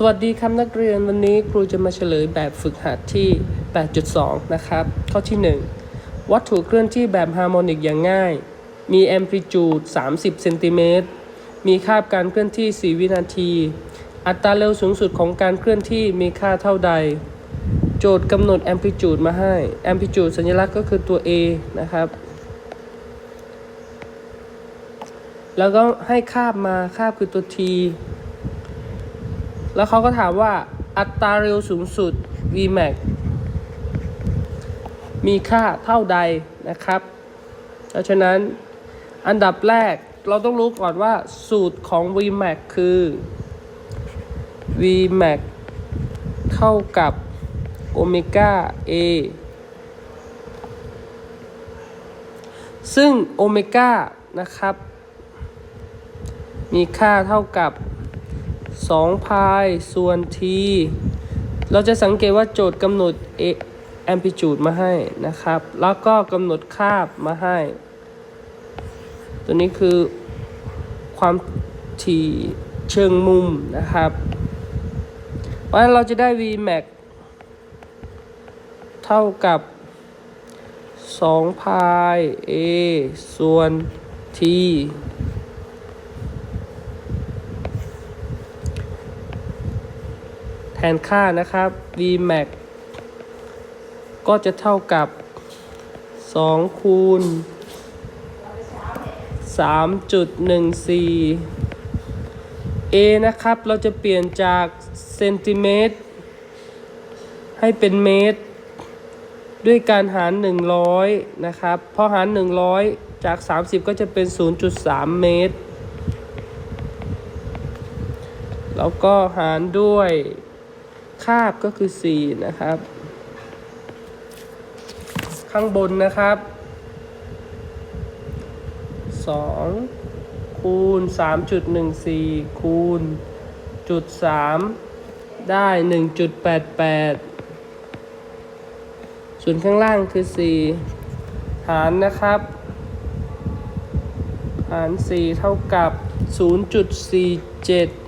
สวัสดีครับนักเรียนวันนี้ครูจะมาเฉลยแบบฝึกหัดที่ 8.2 นะครับ ข้อที่ 1 วัตถุเคลื่อนที่แบบฮาร์โมนิกอย่างง่าย มีแอมพลิจูด 30 เซนติเมตร มีคาบการเคลื่อนที่ 4 วินาที อัตราเร็วสูงสุดของการเคลื่อนที่มีค่าเท่าใด โจทย์กำหนดแอมพลิจูดมาให้แอมพลิจูดสัญลักษณ์ก็คือตัว A นะครับ แล้วก็ให้คาบมาคาบคือตัว T แล้วเขาก็ถามว่าอัตราเร็วสูงสุด Vmax มีค่าเท่าใดนะครับ เพราะฉะนั้นอันดับแรกเราต้องรู้ก่อนว่าสูตรของ Vmax คือ Vmax เท่ากับโอเมก้า A ซึ่งโอเมก้านะครับ มีค่าเท่ากับ 2 พายส่วน t เราจะสังเกตว่าโจทย์กำหนด amplitude มาให้นะครับ แล้วก็กำหนดคาบมาให้ ตัวนี้คือความถี่เชิงมุมนะครับ เพราะฉะนั้นเราจะได้ Vmax เท่ากับ2พาย a ส่วน t แทนค่านะครับ Vmax ก็จะเท่ากับ2คูณ3.14 A นะครับ เราจะเปลี่ยนจากเซนติเมตรให้เป็นเมตร ด้วยการหาร 100 นะครับพอหาร 100 จาก 30 ก็จะเป็น 0.3 เมตร แล้วก็หารด้วย คาบก็คือ4นะครับ ข้างบนนะครับ 2 คูณ 3.14 คูณจุด3ได้ 1.88 ส่วนข้างล่างคือ 4 หารนะครับ หาร 4 เท่ากับ 0.47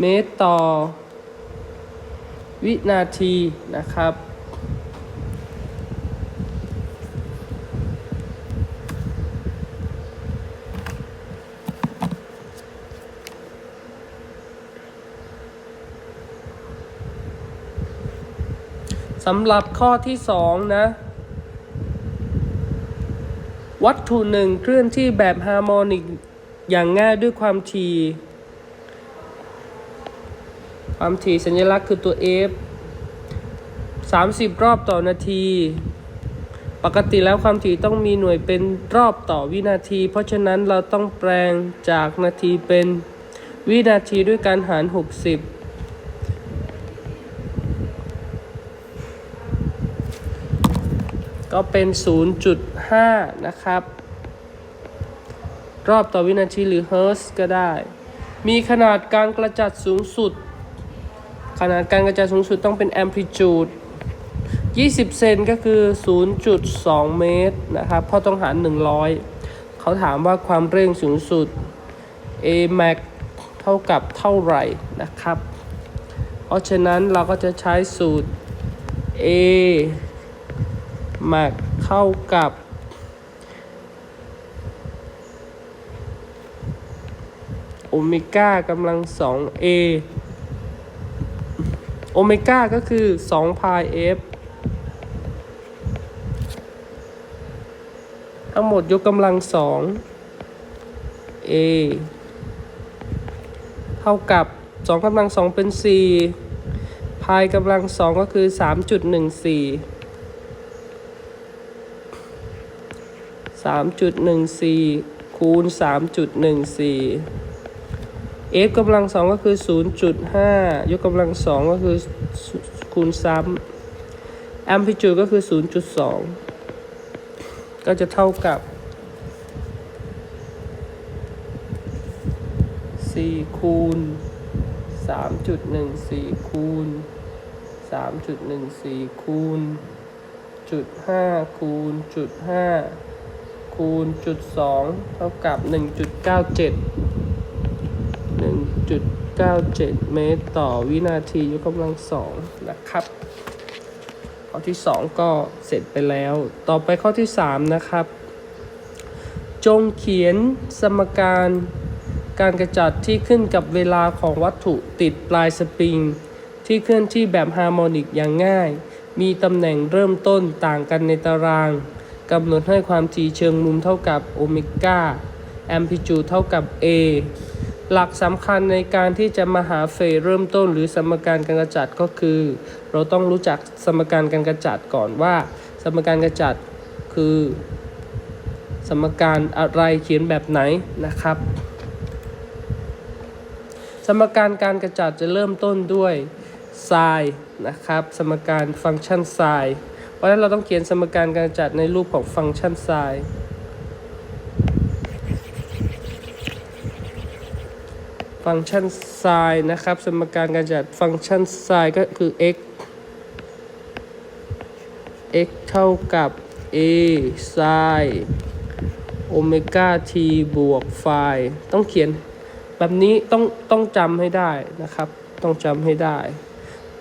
เมตรต่อ วินาทีนะครับ สำหรับข้อที่สองนะวัตถุหนึ่งเคลื่อนที่แบบฮาร์โมนิกอย่างง่ายด้วยความถี่ ความถี่สัญลักษณ์คือตัว F 30 รอบต่อนาที ปกติแล้วความถี่ต้องมีหน่วยเป็นรอบต่อวินาที เพราะฉะนั้นเราต้องแปลงจากนาทีเป็นวินาทีด้วยการหาร 60ก็เป็น 0.5 นะครับ รอบต่อวินาทีหรือเฮิร์ตก็ได้ มีขนาดการกระจัดสูงสุด ขนาดการกระจายสูงสุดต้องเป็น amplitude 20 เซนก็คือ 0.2 เมตรนะครับเพราะต้องหาร 100 เขาถามว่าความเร่งสูงสุด a max เท่ากับเท่าไหร่นะครับ เพราะฉะนั้นเราก็จะใช้สูตร a max เท่ากับ โอเมก้ากำลัง 2a โอเมก้าก็คือ2พาย f ทั้งหมดยกกำลัง2 a เท่ากับ 2กำลัง2เป็น 4 พายกำลัง2ก็คือ 3.14 3.14 คูณ 3.14 f กำลังสองก็คือ 0.5 ยกกำลังสองก็คือคูณซ้ำ amplitude ก็คือ 0.2 ก็จะเท่ากับ 4 คูณ 3.14 คูณ 3.14 คูณจุด5คูณจุด5คูณจุด2เท่ากับ1.97 1.97 เมตรต่อวินาทียกกำลังสองนะครับ ข้อที่ 2 ก็เสร็จไปแล้ว ต่อไปข้อที่ 3 นะครับ จงเขียนสมการการกระจัดที่ขึ้นกับเวลาของวัตถุติดปลายสปริง ที่เคลื่อนที่แบบฮาร์โมนิกอย่างง่าย มีตำแหน่งเริ่มต้นต่างกันในตารางกำหนดให้ความถี่เชิงมุมเท่ากับโอเมก้าแอมพลิจูดเท่ากับ A หลักสำคัญในการที่จะมาหาเฟสเริ่มต้นหรือสมการการกระจัดก็คือ เราต้องรู้จักสมการการกระจัดก่อนว่า สมการกระจัดคือ สมการอะไรเขียนแบบไหนนะครับ สมการการกระจัดจะเริ่มต้นด้วยไซน์นะครับ สมการฟังก์ชันไซน์เพราะฉะนั้นเราต้องเขียนสมการการกระจัดในรูปของฟังก์ชันไซน์ ฟังก์ชันไซน์นะครับ สมการการกระจัดฟังก์ชันไซน์ก็คือ x x เท่ากับ a ไซน์โอเมก้า t บวกไฟต้องเขียนแบบนี้ต้องต้องจำให้ได้นะครับ ต้องจำให้ได้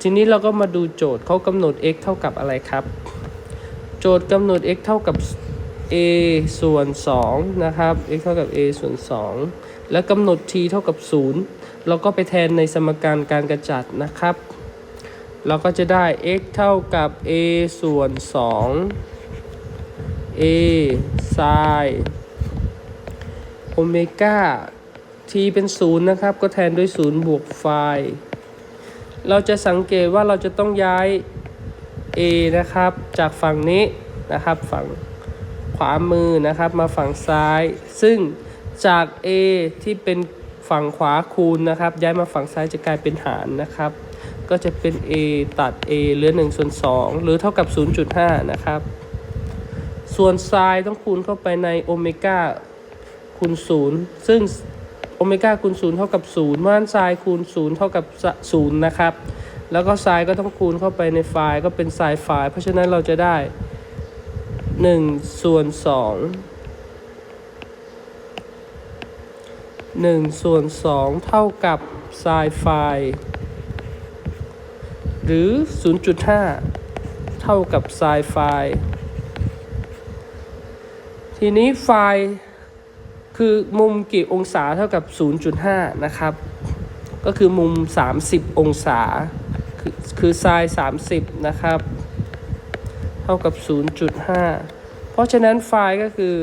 ทีนี้เราก็มาดูโจทย์เขากำหนด x เท่ากับอะไรครับ โจทย์กำหนด x เท่ากับ a ส่วน2นะครับ x เท่ากับ a ส่วน2 แล้วกำหนด t เท่ากับ 0 เราก็ไปแทนในสมการการกระจัดนะครับ เราก็จะได้ x เท่ากับ a ส่วน 2 a ไซน์โอเมก้า t เป็น 0 นะครับ ก็แทนด้วย 0 บวกไฟเราจะสังเกตว่าเราจะต้องย้าย a นะครับ จากฝั่งนี้นะครับ ฝั่งขวามือนะครับมาฝั่งซ้าย ซึ่ง จาก a ที่เป็นฝั่งขวาคูณนะครับ ย้ายมาฝั่งซ้ายจะกลายเป็นหารนะครับ ก็จะเป็น a ตัด a เหลือ1ส่วน2หรือเท่ากับ 0.5 นะครับ ส่วนไซน์ต้องคูณเข้าไปในโอเมก้าคูณ 0 ซึ่งโอเมก้าคูณ 0 เท่ากับ0เพราะฉะนั้นไซน์คูณ 0 เท่ากับ 0 นะครับ แล้วก็ไซน์ก็ต้องคูณเข้าไปในไฟล์ก็เป็นไซน์ไฟล์เพราะฉะนั้นเราจะได้ 1 ส่วน 2 1 ส่วน 2 เท่ากับไซน์ไฟหรือ 0.5 เท่ากับไซน์ไฟทีนี้ไฟคือมุมกี่องศาเท่ากับ 0.5 นะครับ ก็คือมุม 30 องศา คือคือไซน์30 นะครับ เท่ากับ 0.5 เพราะฉะนั้นไฟก็คือ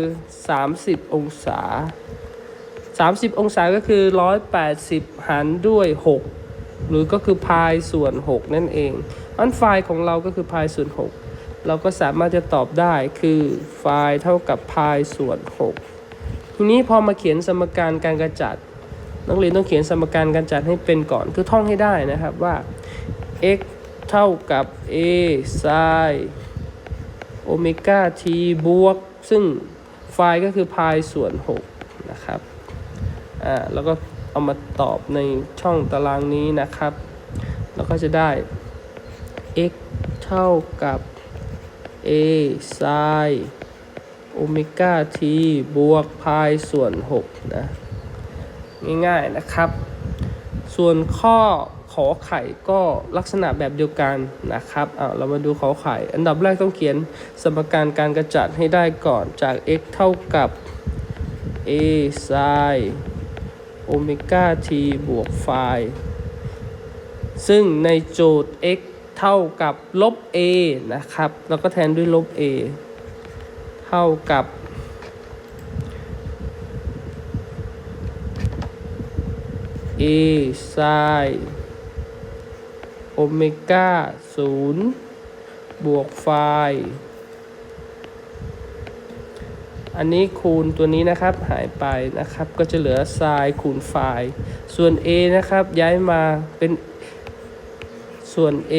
30 องศา 30 องศาก็คือ 180 หารด้วย 6 หรือก็คือพายส่วน 6 นั่นเองอันไฟล์ของเราก็คือพายส่วน 6 เราก็สามารถจะตอบได้คือไฟล์เท่ากับพายส่วน 6 ทีนี้พอมาเขียนสมการการกระจัด นักเรียนต้องเขียนสมการการจัดให้เป็นก่อนคือท่องให้ได้นะครับว่า x เท่ากับ a ไซน์โอเมก้า t บวก ซึ่งไฟล์ก็คือพายส่วน 6 นะครับ อ่าแล้วก็เอามาตอบในช่องตารางนี้นะครับ แล้วก็จะได้ x เท่ากับ a ไซน์โอเมก้า t บวกพายส่วน 6 นะ ง่ายๆนะครับ ส่วนข้อขอไข่ก็ลักษณะแบบเดียวกันนะครับอ่าเรามาดูขอไข่ อันดับแรกต้องเขียนสมการการกระจัดให้ได้ก่อนจาก x เท่ากับ a sin โอเมก้า t บวกไฟซึ่งในโจทย์ x เท่ากับลบ a นะครับ แล้วก็แทนด้วยลบ a เท่ากับ a sin โอเมก้า0บวกไฟ อันนี้คูณตัวนี้นะครับหายไปนะครับ ก็จะเหลือ sin คูณไฟส่วน a นะครับย้ายมาเป็นส่วน a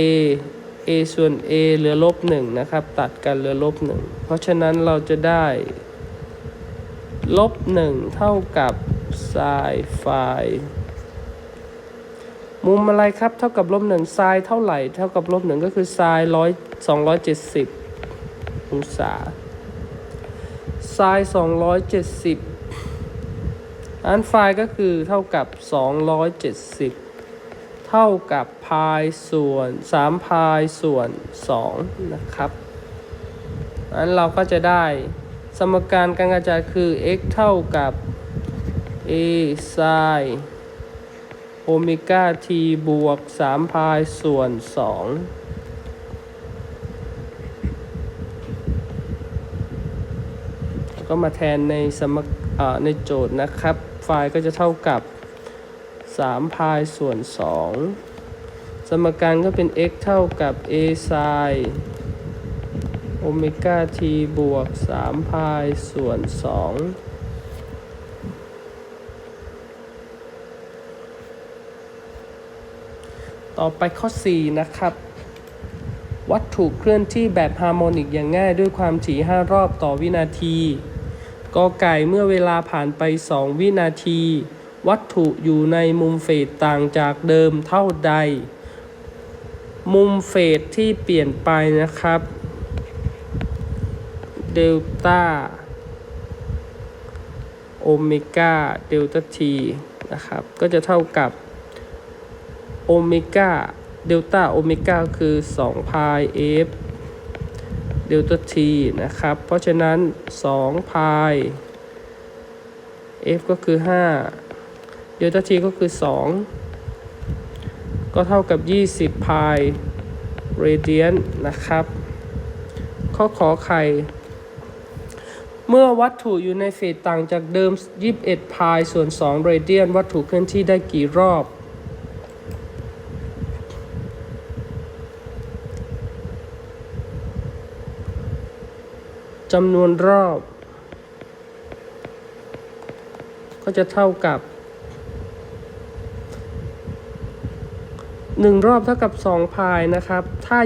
a ส่วน a เหลือลบ1นะครับ ตัดกันเหลือลบ1เพราะฉะนั้นเราจะได้ลบ1เท่ากับ sin ไฟมุมอะไรครับ เท่ากับลบหนึ่งไซน์เท่าไหร่ เท่ากับลบหนึ่งก็คือไซน์ร้อยสองร้อยเจ็ดสิบองศา ไซน์สองร้อยเจ็ดสิบอันไฟก็คือเท่ากับ 270 เท่ากับพายส่วน 3 พายส่วน 2 นะครับ อันเราก็จะได้สมการการกระจายคือ x เท่ากับ a sin โอเมก้า t บวก 3 พายส่วน 2 ก็มาแทนในสมกเอ่อในโจทย์นะครับ ไฟล์ก็จะเท่ากับ 3 พายส่วน 2 สมการก็เป็น x เท่ากับ a sin โอเมก้า t บวก 3 พายส่วน 2ต่อไปข้อ 4 นะครับ วัตถุเคลื่อนที่แบบฮาร์โมนิกอย่างง่ายด้วยความถี่ 5 รอบต่อวินาที กอไก่เมื่อเวลาผ่านไป 2 วินาที วัตถุอยู่ในมุมเฟสต่างจากเดิมเท่าใด มุมเฟสที่เปลี่ยนไปนะครับเดลต้าโอเมก้าเดลต้าทีนะครับ ก็จะเท่ากับโอเมก้าเดลต้าโอเมก้าคือ2พาย f เดลต้า t นะครับ เพราะฉะนั้น2พาย f ก็คือ 5 เดลต้า t ก็คือ 2 ก็เท่ากับ 20พายเรเดียนนะครับ ข้อขอไข่ เมื่อวัตถุอยู่ในเฟสต่างจากเดิม 21พายส่วน2เรเดียนวัตถุเคลื่อนที่ได้กี่รอบ จำนวนรอบ ก็จะเท่ากับ 1 รอบเท่ากับ 2 พายนะครับ ถ้า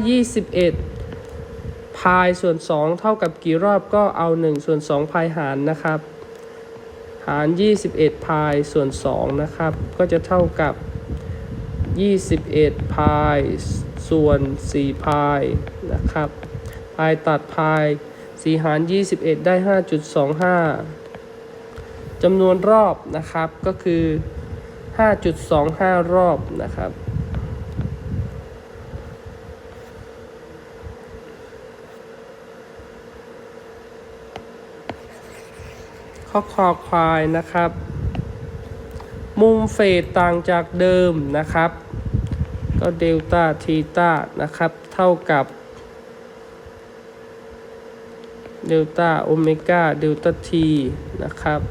21 พายส่วน 2 เท่ากับกี่รอบก็เอา 1 ส่วน 2 พายหารนะครับ หาร 21 พายส่วน 2 นะครับ ก็จะเท่ากับ 21 พายส่วน 4 พายนะครับ พายตัดพาย 4 หาร 21 ได้ 5.25จำนวนรอบนะครับก็คือ 5.25 รอบนะครับ ข้อคอควายนะครับ มุมเฟสต่างจากเดิมนะครับ ก็เดลต้าทีต้านะครับ เท่ากับ เดลต้าโอเมก้าเดลต้าทีนะครับ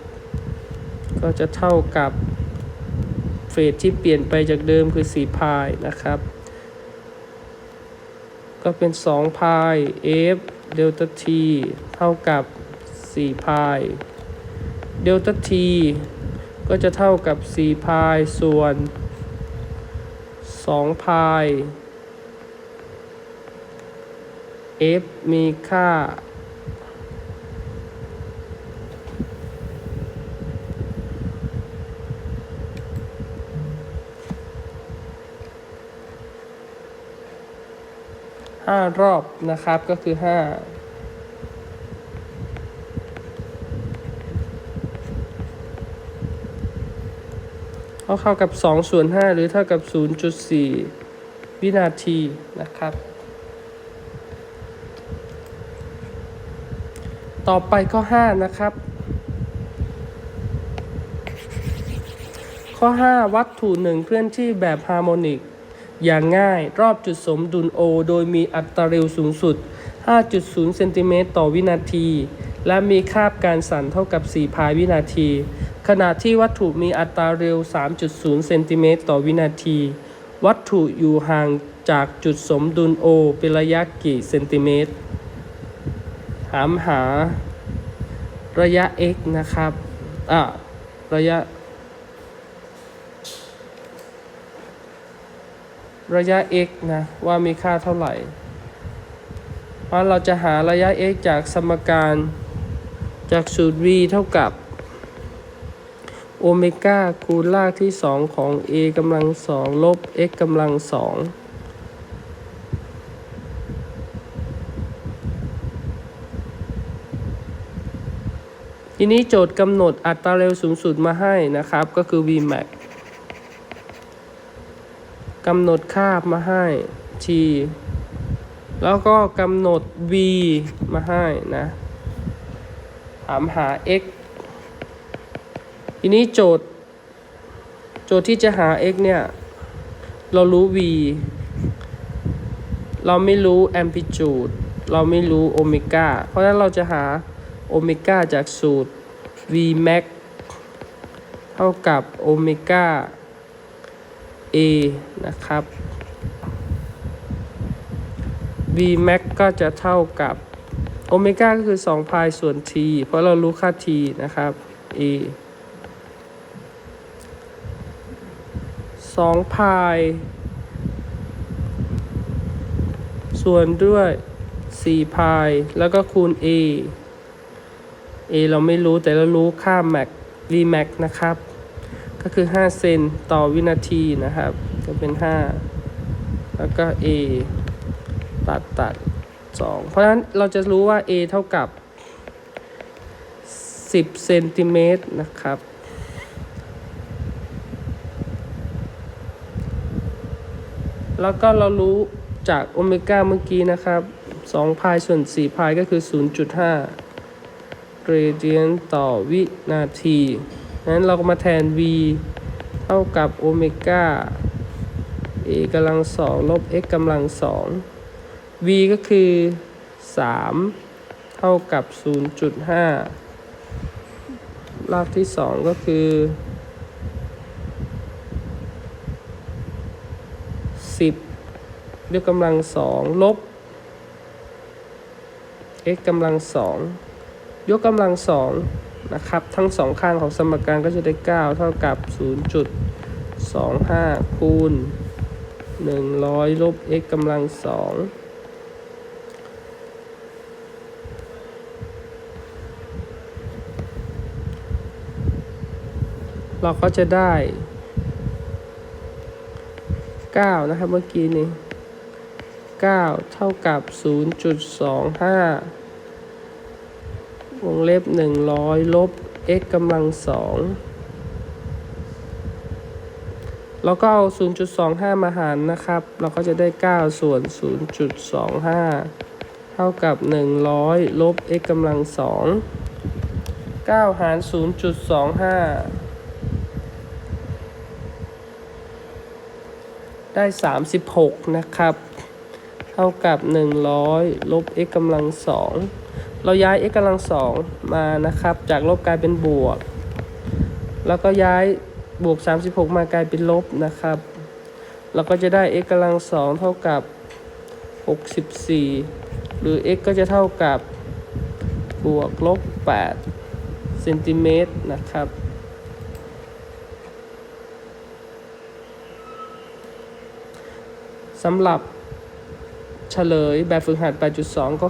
ก็จะเท่ากับเฟสที่เปลี่ยนไปจากเดิมคือ4พายนะครับ ก็เป็น2พาย f เดลต้าทีเท่ากับ4พายเดลต้าทีก็จะเท่ากับ4พายส่วน2พาย f มีค่า ห้ารอบนะครับก็คือห้าเขาเข้ากับ 2 ส่วน 5 หรือเท่ากับ 0.4 วินาทีนะครับ ต่อไปข้อ 5 นะครับข้อ 5 วัตถุหนึ่งเคลื่อนที่แบบฮาร์โมนิก อย่างง่ายรอบจุดสมดุล O โดยมีอัตราเร็วสูงสุด 5.0 เซนติเมตรต่อวินาที และมีคาบการสั่นเท่ากับ 4 พายวินาที ขณะที่วัตถุมีอัตราเร็ว 3.0 เซนติเมตรต่อวินาที วัตถุอยู่ห่างจากจุดสมดุล O เป็นระยะกี่เซนติเมตร ถามหาระยะ x นะครับ อะ ระยะ ระยะ x นะว่ามีค่าเท่าไหร่ เพราะเราจะหาระยะ x จากสมการจากสูตร v เท่ากับโอเมก้าคูณรากที่ 2 ของ a กำลัง2ลบ x กำลัง2กทีนี้โจทย์กำหนดอัตราเร็วสูงสุดมาให้นะครับ ก็คือ Vmax กำหนดค่ามาให้ t แล้วก็กำหนด v มาให้นะถามหา x ทีนี้โจทย์ โจทย์ที่จะหา x เนี่ย เรารู้ v เราไม่รู้ amplitude เราไม่รู้โอเมก้า เพราะฉะนั้นเราจะหาโอเมก้าจากสูตร v max เท่ากับโอเมก้า a นะครับ v max ก็จะเท่ากับโอเมก้าก็คือ2พายส่วน t เพราะเรารู้ค่า t นะครับ a 2พายส่วนด้วย 4 พายแล้วก็คูณ a a เราไม่รู้แต่เรารู้ค่า max v max นะครับ ก็คือ 5 เซนต่อวินาทีนะครับ ก็เป็น 5 แล้วก็ a ตัดตัด 2 เพราะฉะนั้นเราจะรู้ว่า a เท่ากับ 10 เซนติเมตรนะครับ แล้วก็เรารู้จากโอเมก้าเมื่อกี้นะครับ 2 พายส่วน 4 พายก็คือ 0.5 gradient ต่อวินาที นั้นเราก็มาแทน v เท่ากับโอเมก้า a กำลังสองลบ x กำลังสอง v ก็คือ 3 เท่ากับ 0.5 รากที่ 2 ก็คือ 10ยกกำลังสองลบ x กำลังสองยกกำลังสอง นะครับ ทั้งสองข้างของสมการก็จะได้ 9 เท่ากับ 0.25 คูณ 100 ลบ x กำลังสองเราก็จะได้ 9 นะครับเมื่อกี้นี้ 9 เท่ากับ 0.25 วงเล็บ 100 ลบ x กำลังสองเราก็เอา 0.25 มาหารนะครับ เราก็จะได้ 9 ส่วน 0.25 เท่ากับ 100 ลบ x กำลังสอง9หาร 0.25 ได้ 36 นะครับ เท่ากับ 100 ลบ x กำลังสอง เราย้าย x กำลังสองมานะครับ จากลบกลายเป็นบวก แล้วก็ย้ายบวก 36 มากลายเป็นลบนะครับ เราก็จะได้ x กำลังสองเท่ากับ 64 หรือ x ก็จะเท่ากับบวกลบ8เซนติเมตรนะครับสำหรับเฉลยแบบฝึกหัด 8.2 ก็